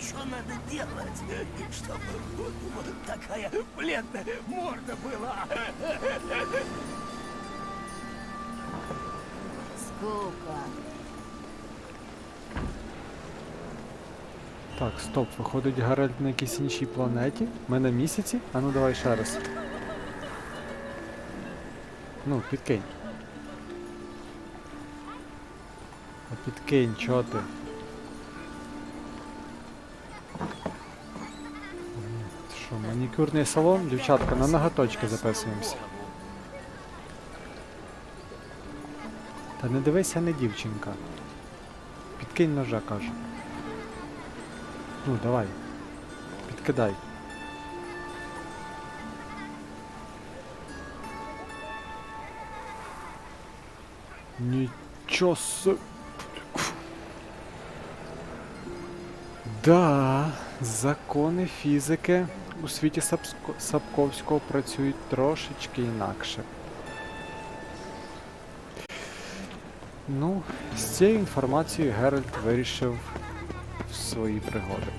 Что надо делать, чтобы вот такая бледная морда была? Скука. Так, стоп, виходить Гаральд на якійсь іншій планеті. Ми на місяці? А ну давай ще раз. Ну, підкинь. А підкинь, чо ти? Що, манікюрний салон? Дівчатка, на ноготочки записуємося. Та не дивися, не дівчинка. Підкинь ножа, кажу. Ну, давай. Підкидай. Нічого. Да, закони фізики у світі Сапско... Сапковського працюють трошечки інакше. Ну, з цією інформацією Геральт вирішив свої пригоди.